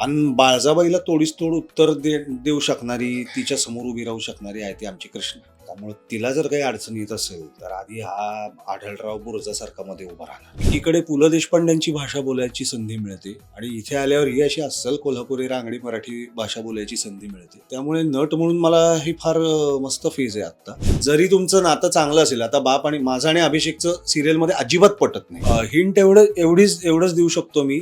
आणि बाळजाबाईला तोडीस तोड उत्तर दे देऊ शकणारी तिच्या समोर उभी राहू शकणारी आहे ती आमची कृष्ण. त्यामुळे तिला जर काही अडचण येत असेल तर आधी हा आढळराव बुरजासारखा मध्ये उभा राहणार. इकडे पु ल देशपांड्यांची भाषा बोलायची संधी मिळते आणि इथे आल्यावर ही अशी अस्सल कोल्हापुरी रांगडी मराठी भाषा बोलायची संधी मिळते. त्यामुळे नट म्हणून मला ही फार मस्त फेज आहे आता जरी तुमचं नातं चांगलं असेल आता बाप आणि माझं आणि अभिषेकचं सिरियलमध्ये अजिबात पटत नाही. हिंट एवढं एवढीच एवढंच देऊ शकतो मी.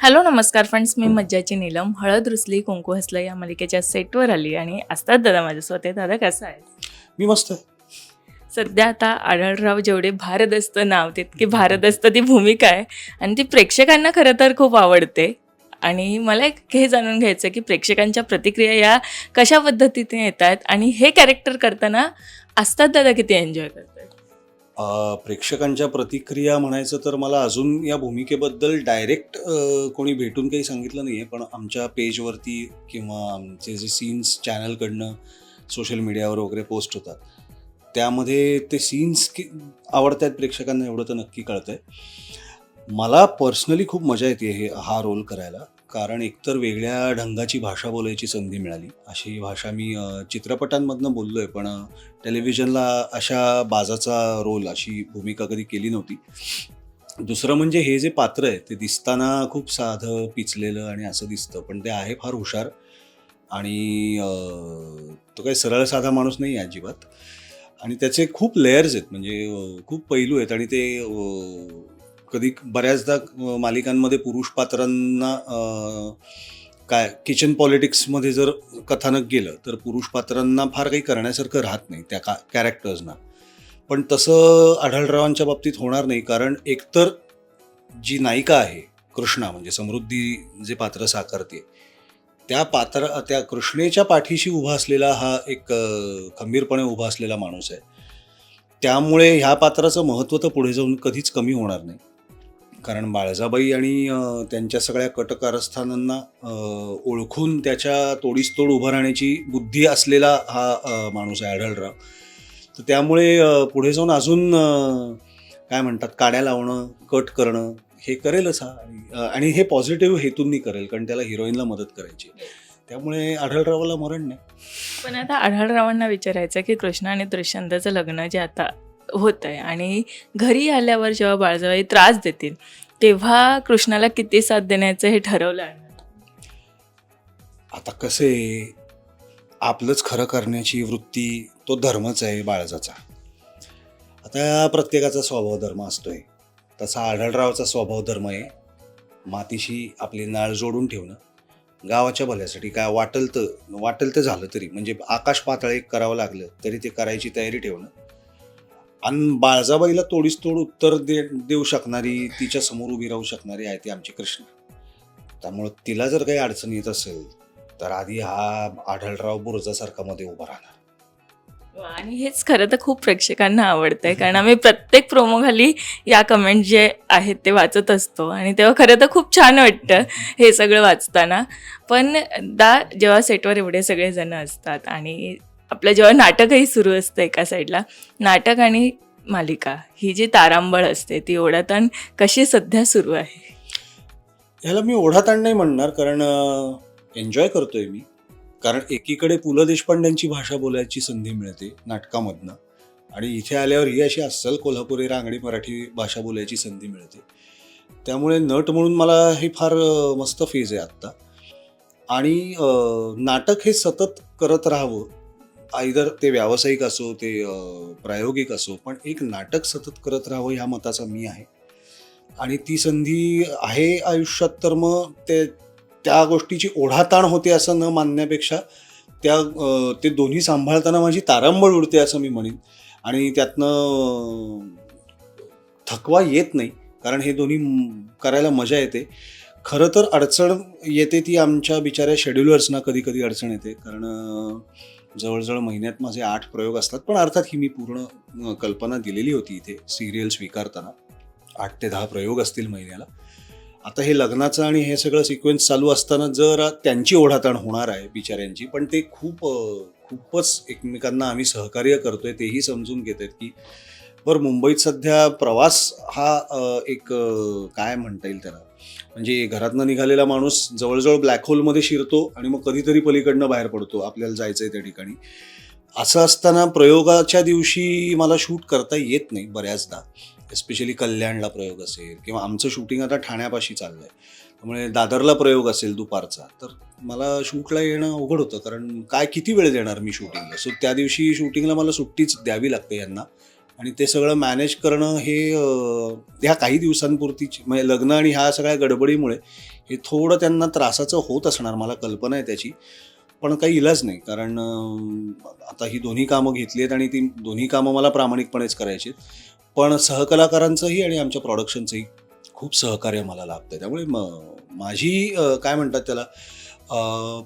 हॅलो नमस्कार फ्रेंड्स मी मज्जाची नीलम. हळद रुसली कुंकू हसलं या मालिकेच्या सेटवर आली आणि असतात दादा माझ्यासोबत आहे. दादा कसं आहे मी मस्त आहे. सध्या आता आढळराव जेवढे भारदस्त नाव तितकी भारदस्त ती भूमिका आहे. आणि ती प्रेक्षकांना खरं तर खूप आवडते. आणि मला एक हे जाणून घ्यायचं की प्रेक्षकांच्या प्रतिक्रिया या कशा पद्धतीने येत आहेत आणि हे कॅरेक्टर करताना असतात दादा किती एन्जॉय करतात? प्रेक्षकांच्या प्रतिक्रिया म्हणायचं तर मला अजून या भूमिकेबद्दल डायरेक्ट कोणी भेटून काही सांगितलं नाही आहे पण आमच्या पेजवरती किंवा आमचे जे सीन्स चॅनलकडनं सोशल मीडियावर वगैरे पोस्ट होतात त्यामध्ये ते सीन्स की आवडत आहेत प्रेक्षकांना एवढं तर नक्की कळतं आहे मला पर्सनली खूप मजा येते हे हा रोल करायला. कारण एकतर वेगळ्या ढंगाची भाषा बोलायची संधी मिळाली. अशी भाषा मी चित्रपटांमधनं बोललो आहे पण टेलिव्हिजनला अशा बाजाचा रोल अशी भूमिका कधी केली नव्हती. दुसरं म्हणजे हे जे पात्र आहे ते दिसताना खूप साधं पिचलेलं आणि असं दिसतं पण ते आहे फार हुशार आणि तो काही सरळ साधा माणूस नाही आहे अजिबात. आणि त्याचे खूप लेयर्स आहेत म्हणजे खूप पैलू आहेत आणि ते कधी बऱ्याचदा मालिकांमध्ये पुरुष पात्रांना काय किचन पॉलिटिक्समध्ये जर कथानक गेलं तर पुरुष पात्रांना फार काही करण्यासारखं राहत नाही त्या का कॅरेक्टर्सना पण तसं आढळरावांच्या बाबतीत होणार नाही कारण एकतर जी नायिका आहे कृष्णा म्हणजे समृद्धी जे पात्र साकारते त्या पात्र त्या कृष्णेच्या पाठीशी उभा असलेला हा एक खंबीरपणे उभा असलेला माणूस आहे. त्यामुळे ह्या पात्राचं महत्त्व तर पुढे जाऊन कधीच कमी होणार नाही. कारण बाळजाबाई आणि त्यांच्या सगळ्या कटकारस्थानांना ओळखून त्याच्या तोडीस तोड उभं राहण्याची बुद्धी असलेला हा माणूस आहे आढळराव. तर त्यामुळे पुढे जाऊन अजून काय म्हणतात काड्या लावणं कट करणं हे करेलच हा आणि हे पॉझिटिव्ह हेतूंनी करेल कारण त्याला हिरोईनला मदत करायची त्यामुळे आढळरावाला मरण नाही. पण आता आढळरावांना विचारायचं की कृष्ण आणि दुष्यंताचं लग्न जे आता होत आहे आणि घरी आल्यावर जेव्हा बाळजाबाई त्रास देतील तेव्हा कृष्णाला किती साथ देण्याचं हे ठरवलं आहे? आता कसे आपलंच खरं करण्याची वृत्ती तो धर्मच आहे बाळजाचा. आता प्रत्येकाचा स्वभाव धर्म असतोय. तसा आढळरावचा स्वभाव धर्म आहे. मातीशी आपली नाळ जोडून ठेवणं गावाच्या भल्यासाठी काय वाटल तर वाटल तर झालं तरी म्हणजे आकाश पातळ एक करावं लागलं तरी ते करायची तयारी ठेवणं आणि बाळजाबाईला तोडीस तोड उत्तर दे देऊ शकणारी तिच्या समोर उभी राहू शकणारी आहे ती आमची कृष्ण. त्यामुळं तिला जर काही अडचण येत असेल तर आधी हा आढळराव बुरजासारखा मध्ये उभा राहणार. आणि हेच खरं तर खूप प्रेक्षकांना आवडतंय कारण आम्ही प्रत्येक प्रोमो खाली या कमेंट जे आहेत ते वाचत असतो. आणि तेव्हा खरं तर खूप छान वाटतं हे सगळं वाचताना. पण दा जेव्हा सेटवर एवढे सगळे जण असतात आणि आपलं जेव्हा नाटकही सुरू असतं एका साईडला नाटक आणि मालिका ही जी तारांबळ असते ती ओढाताण कशी सध्या सुरू आहे? ह्याला मी ओढाताण नाही म्हणणार कारण एन्जॉय करतोय मी. कारण एकीकडे पु ल देशपांड्यांची भाषा बोलायची संधी मिळते नाटकामधनं. आणि इथे आल्यावर ही अशी अस्सल कोल्हापुरी रांगडी मराठी भाषा बोलायची संधी मिळते. त्यामुळे नट म्हणून मला हे फार मस्त फेज आहे आत्ता. आणि नाटक हे सतत करत राहावं आयदर ते व्यावसायिक असो ते प्रायोगिक असो पण एक नाटक सतत करत राहावं ह्या मताचा मी आहे. आणि ती संधी आहे आयुष्यात तर मग ते त्या गोष्टीची ओढाताण होते असं न मानण्यापेक्षा त्या ते दोन्ही सांभाळताना माझी तारांबळ उडते असं मी म्हणेन. आणि त्यातनं थकवा येत नाही कारण हे दोन्ही करायला मजा येते. खरं तर अडचण येते ती आमच्या बिचाऱ्या शेड्युलर्सना कधी कधी अडचण येते. कारण जवळजवळ महिन्यात माझे आठ प्रयोग असतात पण अर्थात ही मी पूर्ण कल्पना दिलेली होती इथे सिरियल स्वीकारताना. आठ ते दहा प्रयोग असतील महिन्याला. आता हे लग्नाचं आणि हे सगळं सिक्वेन्स चालू असताना जर त्यांची ओढाताण होणार आहे बिचाऱ्यांची पण ते खूप खूपच एकमेकांना आम्ही सहकार्य करतोय तेही समजून घेत आहेत की बरं मुंबईत सध्या प्रवास हा एक काय म्हणता येईल त्याला? म्हणजे घरातनं निघालेला माणूस जवळजवळ ब्लॅक होलमध्ये शिरतो आणि मग कधीतरी पलीकडनं बाहेर पडतो आपल्याला जायचं आहे त्या ठिकाणी. असं असताना प्रयोगाच्या दिवशी मला शूट करता येत नाही बऱ्याचदा. एस्पेशली कल्याणला प्रयोग असेल किंवा आमचं शूटिंग आता ठाण्यापाशी चाललं आहे त्यामुळे दादरला प्रयोग असेल दुपारचा. तर मला शूटला येणं अवघड होतं कारण काय किती वेळ देणार मी शूटिंगला सो त्या दिवशी शूटिंगला मला सुट्टीच द्यावी लागते यांना. आणि ते सगळं मॅनेज करणं हे ह्या काही दिवसांपुरतीची म्हणजे लग्न आणि ह्या सगळ्या गडबडीमुळे हे थोडं त्यांना त्रासाचं होत असणार मला कल्पना आहे त्याची. पण काही इलाज नाही कारण आता ही दोन्ही कामं घेतली आहेत आणि ती दोन्ही कामं मला प्रामाणिकपणेच करायची आहेत. पण सहकलाकारांचंही आणि आमच्या प्रॉडक्शनचंही खूप सहकार्य मला लाभतं त्यामुळे म माझी काय म्हणतात त्याला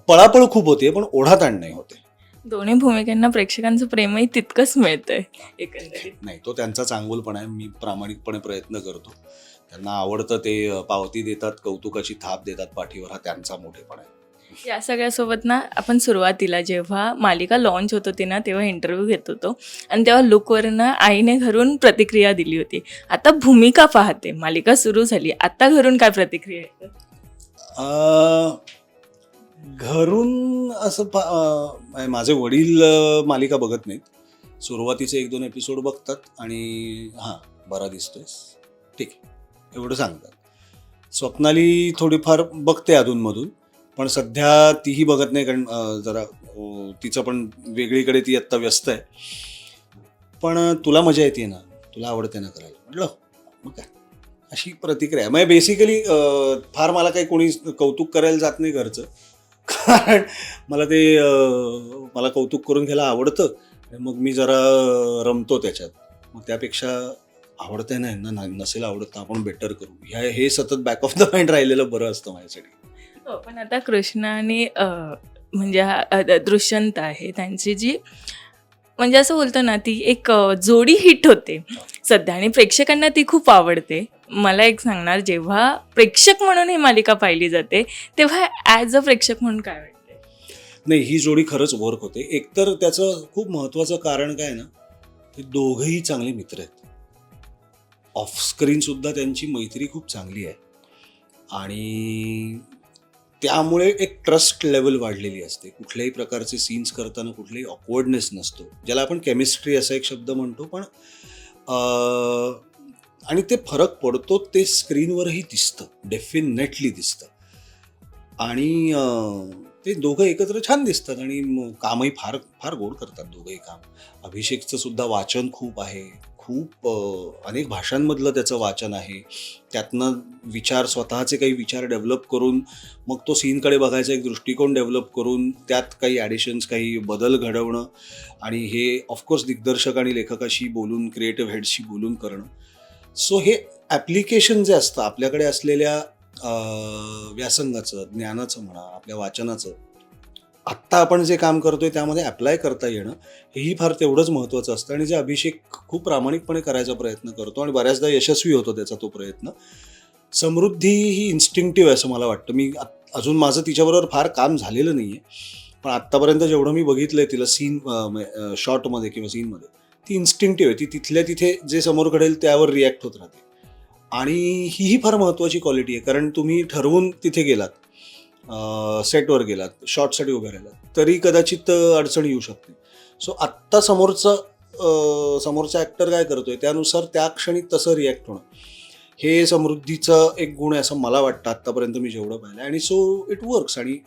पळापळ खूप होते पण ओढाताण नाही होते. दोन्ही भूमिकांना प्रेक्षकांचं प्रेमही तितकंच मिळतंय एकंदरीत. नाही तो त्यांचा चांगुलपणा आहे. मी प्रामाणिकपणे प्रयत्न करतो. त्यांना आवडतं ते पावती देतात कौतुकाची थाप देतात पाठीवर. हा त्यांचा मोठेपणा आहे. या सगळ्यासोबत ना आपण सुरुवातीला जेव्हा मालिका लॉन्च होत होती ना तेव्हा इंटरव्ह्यू घेत होतो. आणि तेव्हा लुकवरनं आईने घरून प्रतिक्रिया दिली होती. आता भूमिका पाहते. मालिका सुरू झाली. आता घरून काय प्रतिक्रिया घरून असं पा म्हणजे माझे वडील मालिका बघत नाहीत. सुरुवातीचे एक दोन एपिसोड बघतात आणि हां बरा दिसतोयस ठीक आहे. एवढं सांगतात. स्वप्नाली थोडीफार बघते अधूनमधून पण सध्या तीही बघत नाही कारण जरा तिचं पण वेगळीकडे ती आत्ता व्यस्त आहे. पण तुला मजा येते ना? तुला आवडते ना करायला? म्हटलं मग काय? अशी प्रतिक्रिया आहे. म्हणजे बेसिकली फार मला काही कोणी कौतुक करायला जात नाही घरचं. कारण मला ते मला कौतुक करून घ्यायला आवडतं. मग मी जरा रमतो त्याच्यात. मग त्यापेक्षा आवडतंय ना ना- नसेल आवडत तर आपण बेटर करू. ह्या हे सतत बॅक ऑफ द माइंड राहिलेलं बरं असतं माझ्यासाठी. हो, पण आता कृष्णा आणि म्हणजे हा दृश्यंत आहे. त्यांची जी म्हणजे असं बोलतो ना ती एक जोडी हिट होते. सध्या आणि प्रेक्षकांना ती खूप आवडते. मला एक सांगणार जेव्हा प्रेक्षक म्हणून ही मालिका पाहिली जाते तेव्हा ॲज अ प्रेक्षक म्हणून काय वाटते नाही ही जोडी खरंच वर्क होते. एकतर त्याचं खूप महत्त्वाचं कारण काय ना ते दोघंही चांगले मित्र आहेत. ऑफ स्क्रीन सुद्धा त्यांची मैत्री खूप चांगली आहे. आणि त्यामुळे एक ट्रस्ट लेवल वाढलेली असते. कुठल्याही प्रकारचे सीन्स करताना कुठलाही ऑकवर्डनेस नसतो. ज्याला आपण केमिस्ट्री असा एक शब्द म्हणतो पण आणि ते फरक पडतो ते स्क्रीनवरही दिसतं. डेफिनेटली दिसतं. आणि ते दोघं एकत्र छान दिसतात आणि म- कामही फार फार गोड करतात दोघंही काम. अभिषेकचं सुद्धा वाचन खूप आहे. खूप अनेक भाषांमधलं त्याचं वाचन आहे. त्यातनं विचार स्वतःचे काही विचार डेव्हलप करून मग तो सीनकडे बघायचा एक दृष्टिकोन डेव्हलप करून त्यात काही ॲडिशन्स काही बदल घडवणं आणि हे ऑफकोर्स दिग्दर्शक आणि लेखकाशी बोलून क्रिएटिव्ह हेडशी बोलून करणं. सो हे ॲप्लिकेशन जे असतं आपल्याकडे असलेल्या व्यासंगाचं ज्ञानाचं म्हणा आपल्या वाचनाचं आत्ता आपण जे काम करतोय त्यामध्ये अप्लाय करता येणं हेही फार तेवढंच महत्त्वाचं असतं आणि जे अभिषेक खूप प्रामाणिकपणे करायचा प्रयत्न करतो आणि बऱ्याचदा यशस्वी होतो त्याचा तो प्रयत्न समृद्धी ही इन्स्टिंक्टिव्ह आहे असं मला वाटतं. मी अजून माझं तिच्याबरोबर फार काम झालेलं नाही आहे पण आत्तापर्यंत जेवढं मी बघितलं आहे तिला सीन शॉर्टमध्ये किंवा सीनमध्ये ती इन्स्टिंक्टिव्ह आहे. ती तिथल्या तिथे जे समोर घडेल त्यावर रिॲक्ट होत राहते. आणि हीही फार महत्त्वाची क्वालिटी आहे कारण तुम्ही ठरवून तिथे गेलात. सेटवर गेलात शॉर्टसाठी उभे राहिलात तरी कदाचित अडचण येऊ शकते सो आत्ता समोरचं समोरचा ॲक्टर काय करतोय त्यानुसार त्या क्षणी तसं रिॲक्ट होणं. हे समृद्धीचं एक गुण आहे असं मला वाटतं आत्तापर्यंत मी जेवढं पाहिलं आणि सो इट वर्क्स आणि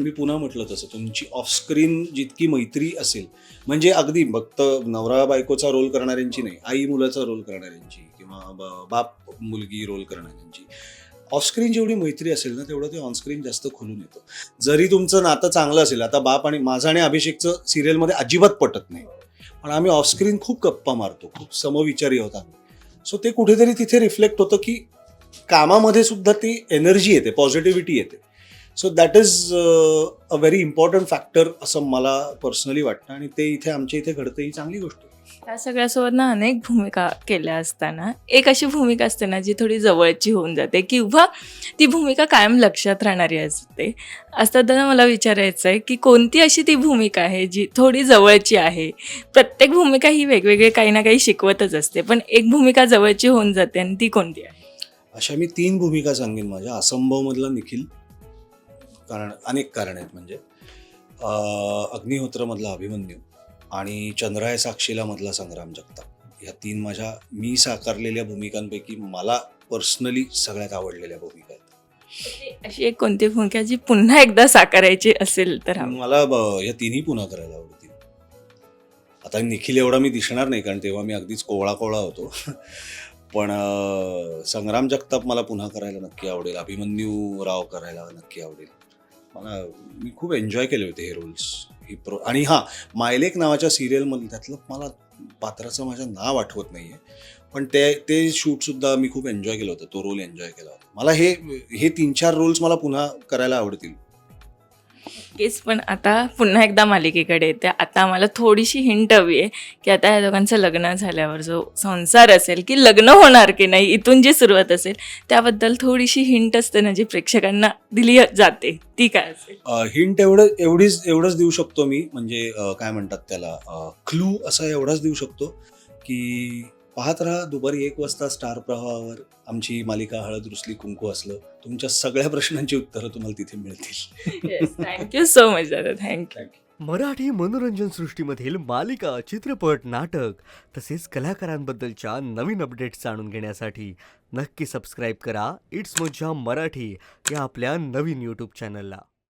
मी पुन्हा म्हटलं तसं तुमची ऑफस्क्रीन जितकी मैत्री असेल म्हणजे अगदी फक्त नवरा बायकोचा रोल करणाऱ्यांची नाही आई मुलाचा रोल करणाऱ्यांची किंवा बाप मुलगी रोल करणाऱ्यांची. ऑफस्क्रीन जेवढी मैत्री असेल ना तेवढं ते ऑनस्क्रीन जास्त खुलून येतं. जरी तुमचं नातं चांगलं असेल आता बाप आणि माझं आणि अभिषेकचं सिरियलमध्ये अजिबात पटत नाही. पण आम्ही ऑफस्क्रीन खूप गप्पा मारतो खूप समविचारी होता सो ते कुठेतरी तिथे रिफ्लेक्ट होतं की कामामध्ये सुद्धा ती एनर्जी येते पॉझिटिव्हिटी येते. So that is a very important factor असं मला पर्सनली वाटतं आणि ते इथे आमच्या इथे घडतं ही चांगली गोष्ट आहे. त्या सगळ्यासोबत ना अनेक भूमिका केल्या असताना. एक अशी भूमिका असते ना जी थोडी जवळची होऊन जाते किंवा ती भूमिका कायम लक्षात राहणारी असते. असताना मला विचारायचं आहे की कोणती अशी ती भूमिका आहे जी थोडी जवळची आहे? प्रत्येक भूमिका ही वेगवेगळे काही ना काही शिकवतच असते पण एक भूमिका जवळची होऊन जाते आणि ती कोणती आहे? अशा मी तीन भूमिका सांगेन माझ्या. असंभवमधला निखिल कारण अनेक कारण आहेत म्हणजे. अग्निहोत्रमधला अभिमन्यू. आणि चंद्राय साक्षीला मधला संग्राम जगताप. ह्या तीन माझ्या मी साकारलेल्या भूमिकांपैकी मला पर्सनली सगळ्यात आवडलेल्या भूमिका आहेत. अशी एक कोणती भूमिका जी पुन्हा एकदा साकारायची असेल तर मला या तिन्ही पुन्हा करायला आवडतील. आता निखिल एवढा मी दिसणार नाही कारण तेव्हा मी अगदीच कोवळा कोवळा होतो. पण संग्राम जगताप मला पुन्हा करायला नक्की आवडेल. अभिमन्यू राव करायला नक्की आवडेल. मला मी खूप एन्जॉय केले होते हे रोल्स हे प्रो आणि हां मायलेक नावाच्या सिरियलमधलं त्यातलं मला पात्राचं माझं नाव आठवत नाही आहे पण ते ते शूटसुद्धा मी खूप एन्जॉय केलं होतं. तो रोल एन्जॉय केला होता. मला हे हे तीन चार रोल्स मला पुन्हा करायला आवडतील. केस पण आता पुन्हा एकदा मालिकेकडे येते. आता आम्हाला थोडीशी हिंट हवी आहे की आता या दोघांचं लग्न झाल्यावर जो संसार असेल की लग्न होणार की नाही इथून जी सुरुवात असेल त्याबद्दल थोडीशी हिंट असते ना जी प्रेक्षकांना दिली जाते. ती काय असेल? हिंट एवढं एवढीच एवढंच देऊ शकतो मी. म्हणजे काय म्हणतात त्याला? क्लू असा एवढाच देऊ शकतो की पाहत राहा. दुपारी एक वाजता स्टार प्रवाहावर आमची मालिका हळद रुसली कुंकू असलं. तुमच्या सगळ्या प्रश्नांची उत्तरं तुम्हाला तिथे मिळतील. थँक्यू सो मच दादा. थँक्यू मराठी मनोरंजन सृष्टीमधील मालिका चित्रपट नाटक तसेच कलाकारांबद्दलच्या नवीन अपडेट्स जाणून घेण्यासाठी नक्की सबस्क्राईब करा. इट्स मज्जा मराठी या आपल्या नवीन यूट्यूब चॅनलला